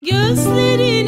You're slitting.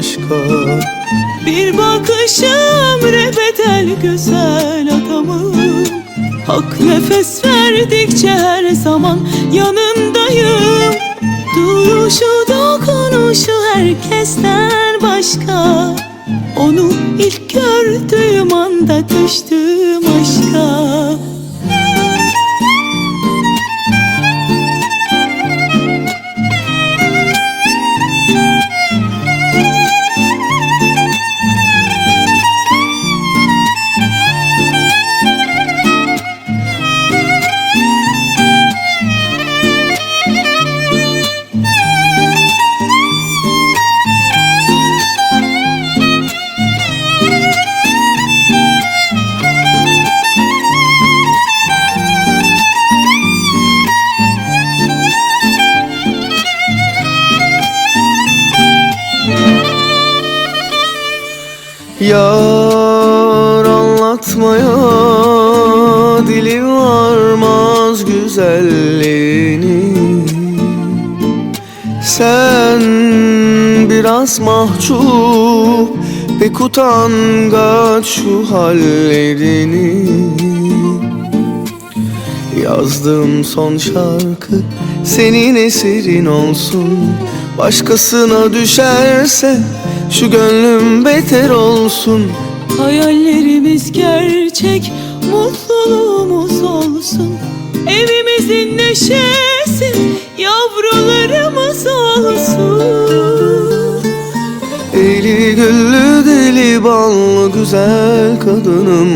aşka Bir bakışım rebedel güzel adamım Hak nefes verdikçe her zaman yanındayım. Dokunuşu herkesten başka. Onu ilk gördüğüm anda düştüm aşka Yar anlatmaya dili varmaz güzelliğini. Sen biraz mahcup pek utangaç şu hallerini. Yazdığım son şarkı senin eserin olsun. Başkasına düşerse şu gönlüm beter olsun. Hayallerimiz gerçek, mutluluğumuz olsun. Evimizin neşesi, yavrularımız olsun. Eli güllü deli ballı güzel kadınım.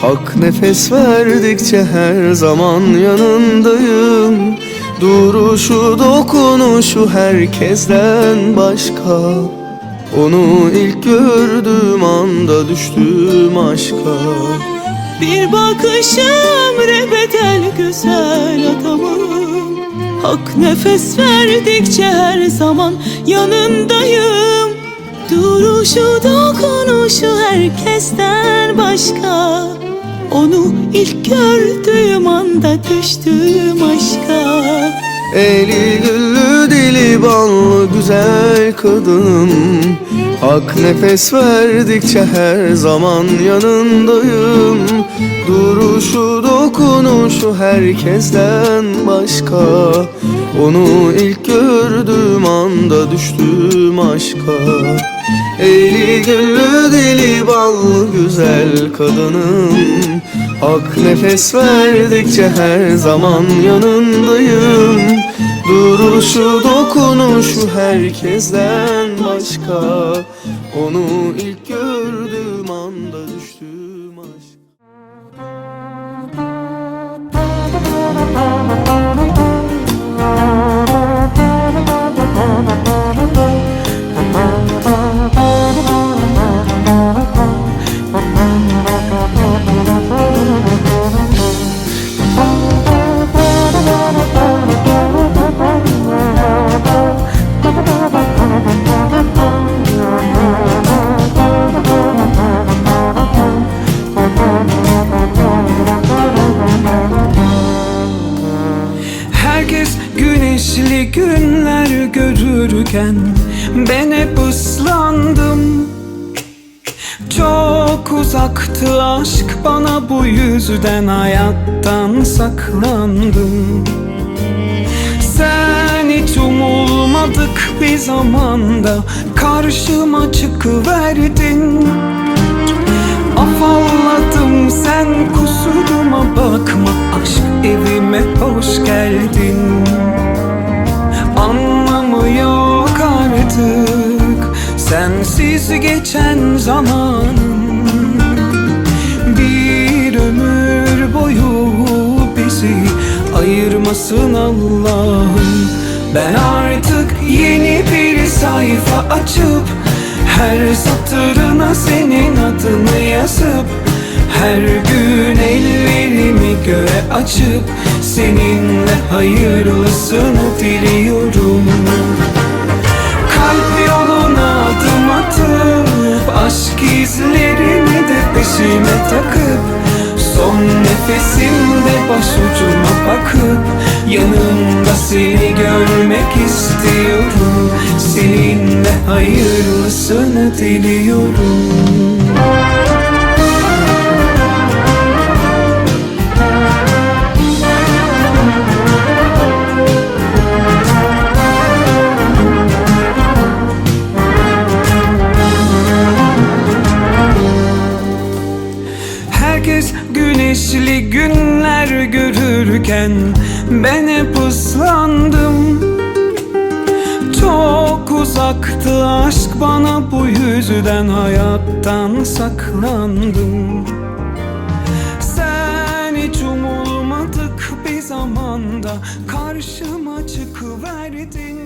Hak nefes verdikçe her zaman yanındayım. Duruşu dokunuşu herkesten başka Onu ilk gördüğüm anda düştüm aşka. Bir bakışım rebedel güzel adamım. Hak nefes verdikçe her zaman yanındayım. Duruşu dokunuşu herkesten başka. Onu ilk gördüğüm anda düştüm aşka. Eli dili ballı güzel kadınım. Hak nefes verdikçe her zaman yanındayım. Duruşu dokunuşu herkesten başka. Onu ilk gördüğüm anda düştüm aşka. Eli güllü dili ballı güzel kadınım. Hak nefes verdikçe her zaman yanındayım Duruşu dokunuşu herkesten başka. Onu ilk gördüğüm anda düştüm görürken ben hep ıslandım. Çok uzaktı aşk bana bu yüzden hayattan saklandım. Sen hiç umulmadık bir zamanda karşıma çıkıverdin. Afalladım sen kusuruma bakma geçen zamanın. Bir ömür boyu bizi ayırmasın Allah'ım. Ben artık yeni bir sayfa açıp Her satırına senin adını yazıp Her gün ellerimi göğe açıp Seninle hayırlısını diliyorum başucuma bakıp Yanımda seni görmek istiyorum. Seninle hayırlısını diliyorum. Güneşli günler görürken ben hep ıslandım Çok uzaktı aşk bana bu yüzden hayattan saklandım. Sen hiç umulmadık bir zamanda karşıma çıkıverdin